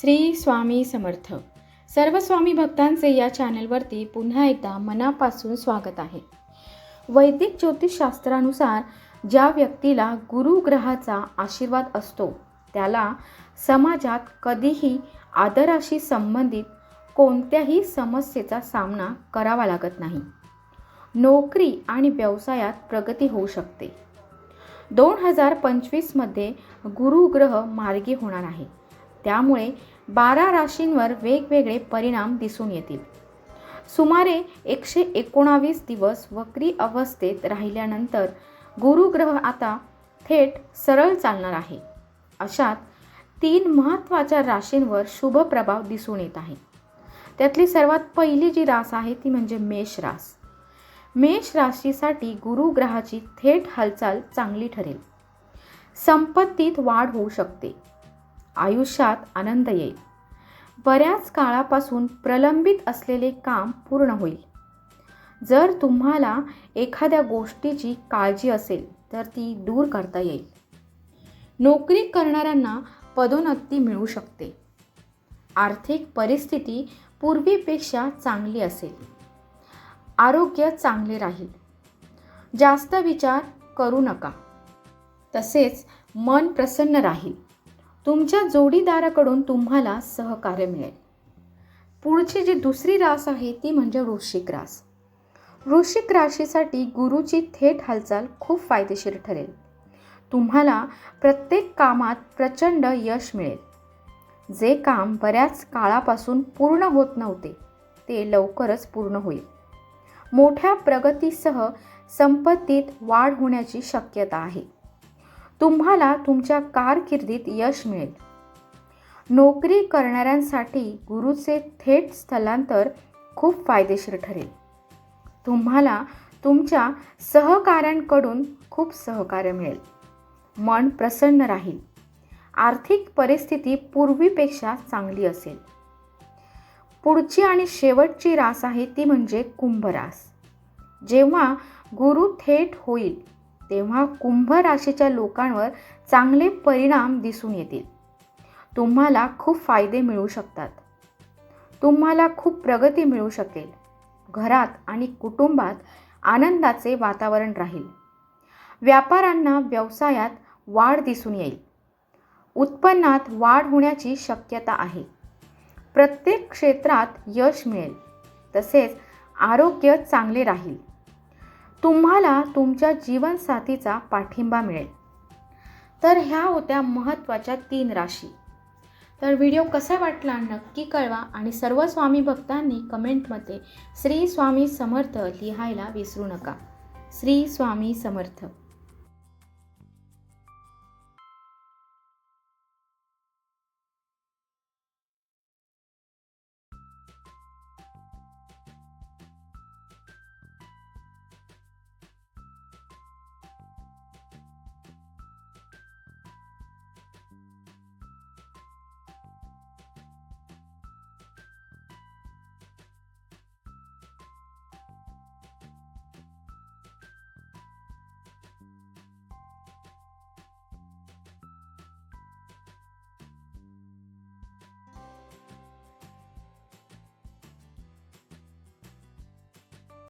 श्री स्वामी समर्थ. सर्व स्वामी भक्तांचे या चॅनलवरती पुन्हा एकदा मनापासून स्वागत आहे. वैदिक ज्योतिषशास्त्रानुसार ज्या व्यक्तीला गुरुग्रहाचा आशीर्वाद असतो त्याला समाजात कधीही आदराशी संबंधित कोणत्याही समस्येचा सामना करावा लागत नाही. नोकरी आणि व्यवसायात प्रगती होऊ शकते. दोन हजार पंचवीसमध्ये गुरुग्रह मार्गी होणार आहे. त्यामुळे बारा राशींवर वेगवेगळे परिणाम दिसून येतील. सुमारे एकशे एकोणावीस दिवस वक्री अवस्थेत राहिल्यानंतर गुरुग्रह आता थेट सरळ चालणार आहे. अशात तीन महत्त्वाच्या राशींवर शुभ प्रभाव दिसून येत आहे. त्यातली सर्वात पहिली जी रास आहे ती म्हणजे मेष रास. मेष राशीसाठी गुरुग्रहाची थेट हालचाल चांगली ठरेल. संपत्तीत वाढ होऊ शकते. आयुष्यात आनंद येईल. बऱ्याच काळापासून प्रलंबित असलेले काम पूर्ण होईल. जर तुम्हाला एखाद्या गोष्टीची काळजी असेल तर ती दूर करता येईल. नोकरी करणाऱ्यांना पदोन्नती मिळू शकते. आर्थिक परिस्थिती पूर्वीपेक्षा चांगली असेल. आरोग्य चांगले राहील. जास्त विचार करू नका. तसेच मन प्रसन्न राहील. तुमच्या जोडीदाराकडून तुम्हाला सहकार्य मिळेल. पुढची जी दुसरी रास आहे ती म्हणजे वृश्चिक रास. वृश्चिक राशीसाठी गुरुची थेट हालचाल खूप फायदेशीर ठरेल. तुम्हाला प्रत्येक कामात प्रचंड यश मिळेल. जे काम बऱ्याच काळापासून पूर्ण होत नव्हते ते लवकरच पूर्ण होईल. मोठ्या प्रगतीसह संपत्तीत वाढ होण्याची शक्यता आहे. तुम्हाला तुमच्या कारकिर्दीत यश मिळेल. नोकरी करणाऱ्यांसाठी गुरुचे थेट स्थलांतर खूप फायदेशीर ठरेल. तुम्हाला तुमच्या सहकाऱ्यांकडून खूप सहकार्य मिळेल. मन प्रसन्न राहील. आर्थिक परिस्थिती पूर्वीपेक्षा चांगली असेल. पुढची आणि शेवटची रास आहे ती म्हणजे कुंभ रास जेव्हा गुरु थेट होईल तेव्हा कुंभ राशीच्या लोकांवर चांगले परिणाम दिसून येतील. तुम्हाला खूप फायदे मिळू शकतात. तुम्हाला खूप प्रगती मिळू शकेल. घरात आणि कुटुंबात आनंदाचे वातावरण राहील. व्यापाऱ्यांना व्यवसायात वाढ दिसून येईल. उत्पन्नात वाढ होण्याची शक्यता आहे. प्रत्येक क्षेत्रात यश मिळेल. तसेच आरोग्य चांगले राहील. तुम्हाला तुमच्या जीवनसाथीचा पाठिंबा मिळेल. तर ह्या होत्या महत्त्वाच्या तीन राशी. तर व्हिडिओ कसा वाटला नक्की कळवा आणि सर्व स्वामी भक्तांनी कमेंटमध्ये श्री स्वामी समर्थ लिहायला विसरू नका. श्री स्वामी समर्थ.